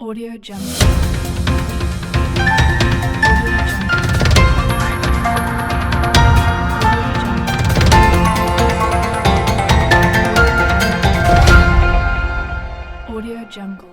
Audio Jungle. Audio Jungle.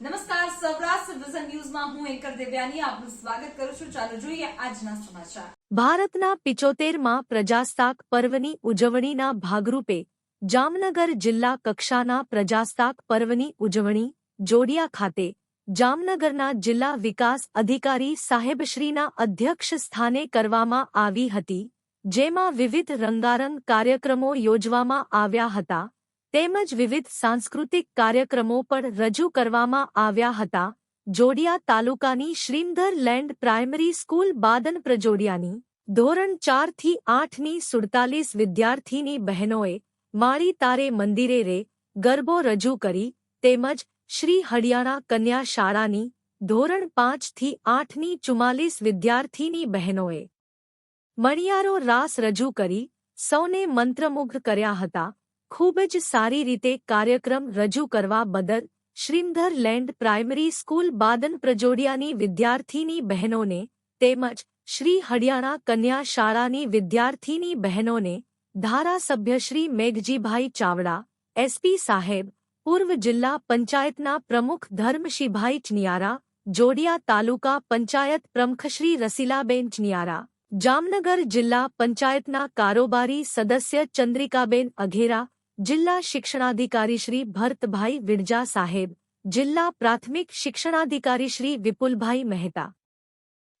નમસ્કાર Saurashtra vision ન્યૂઝમાં હું એન્કર દેવ્યાની આપનું સ્વાગત કરું છું ચાલો જોઈએ આજના સમાચાર ભારતના પિચોતેરમાં પ્રજાસત્તાક પર્વની ઉજવણીના ભાગરૂપે જામનગર જિલ્લા કક્ષાના પ્રજાસત્તાક પર્વની ઉજવણી જોડિયા ખાતે જામનગરના જિલ્લા વિકાસ અધિકારી સાહેબશ્રીના અધ્યક્ષ સ્થાને કરવામાં આવી હતી, જેમાં વિવિધ રંગારંગ કાર્યક્રમો યોજવામાં આવ્યા હતા, તેમજ વિવિધ સાંસ્કૃતિક કાર્યક્રમો પણ રજૂ કરવામાં આવ્યા હતા. જોડિયા તાલુકાની શ્રીમધર લેન્ડ પ્રાઇમરી સ્કૂલ બાદન પ્રજોડિયાની ધોરણ ચારથી આઠની સુડતાલીસ વિદ્યાર્થીની બહેનોએ માળી તારે મંદિરે રે ગરબો રજૂ કરી, તેમજ શ્રી હડિયાણા કન્યા શાળાની ધોરણ પાંચથી આઠની ચુમ્માલીસ વિદ્યાર્થીની બહેનોએ મણિયારો રાસ રજૂ કરી સૌને મંત્રમુગ્ધ કર્યા હતા. ખૂબ જ સારી રીતે કાર્યક્રમ રજૂ કરવા બદલ શ્રીમધર લેન્ડ પ્રાઇમરી સ્કૂલ બાદન પ્રજોડિયાની વિદ્યાર્થીની બહેનોને તેમજ શ્રી હડિયાણા કન્યા શાળાની વિદ્યાર્થીની બહેનોને ધારાસભ્ય શ્રી મેઘજીભાઈ ચાવડા એસપી સાહેબ પૂર્વ જિલ્લા પંચાયતના પ્રમુખ ધર્મશીભાઈ ચનિયારા, જોડિયા તાલુકા પંચાયત પ્રમુખશ્રી રસીલાબેન ચનિયારા, જામનગર જિલ્લા પંચાયતના કારોબારી સદસ્ય ચંદ્રિકાબેન અઘેરા, જિલ્લા શિક્ષણાધિકારી શ્રી ભરતભાઈ વિડજા સાહેબ, જિલ્લા પ્રાથમિક શિક્ષણાધિકારી શ્રી વિપુલભાઈ મહેતા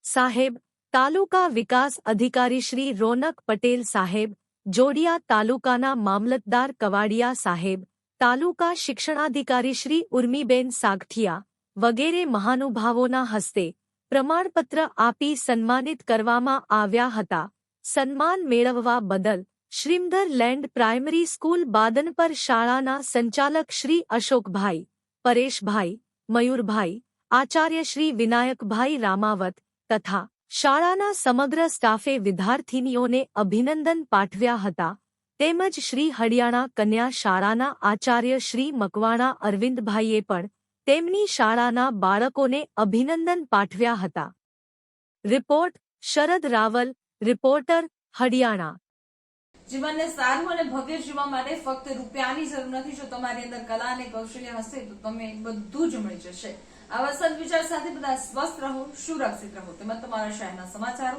સાહેબ, તાલુકા વિકાસ અધિકારી શ્રી રોનક પટેલ સાહેબ, જોડિયા તાલુકાના મામલતદાર કવાડિયા સાહેબ તાલુકા શિક્ષણાધિકારી શ્રી ઉર્મીબેન સાગઠિયા વગેરે મહાનુભાવોના હસ્તે પ્રમાણપત્ર આપી સન્માનિત કરવામાં આવ્યા હતા. સન્માન મેળવવા બદલ શ્રીમધર લેન્ડ પ્રાઇમરી સ્કૂલ બાદન પર શાળાના સંચાલક શ્રી અશોકભાઈ, પરેશભાઈ, મયુરભાઈ, આચાર્ય શ્રી વિનાયકભાઈ રામાવત તથા શાળાના સમગ્ર સ્ટાફે વિદ્યાર્થિનીઓને અભિનંદન પાઠવ્યા હતા. તેમજ શ્રી હડિયાણા કન્યા શાળાના આચાર્ય શ્રી મકવાણા અરવિંદભાઈએ પણ તેમની શાળાના બાળકોને અભિનંદન પાઠવ્યા હતા. રિપોર્ટ શરદ રાવલ, રિપોર્ટર હડિયાણા જીવનને સારું અને ભવ્ય જીવવા માટે ફક્ત રૂપિયાની જરૂર નથી, જો તમારી અંદર કલા અને કૌશલ્ય હશે, તો તમે બધું જ મળી જશે. આવા સદવિચાર સાથે બધા સ્વસ્થ રહો, સુરક્ષિત રહો. તેમજ તમારા શહેરના સમાચારો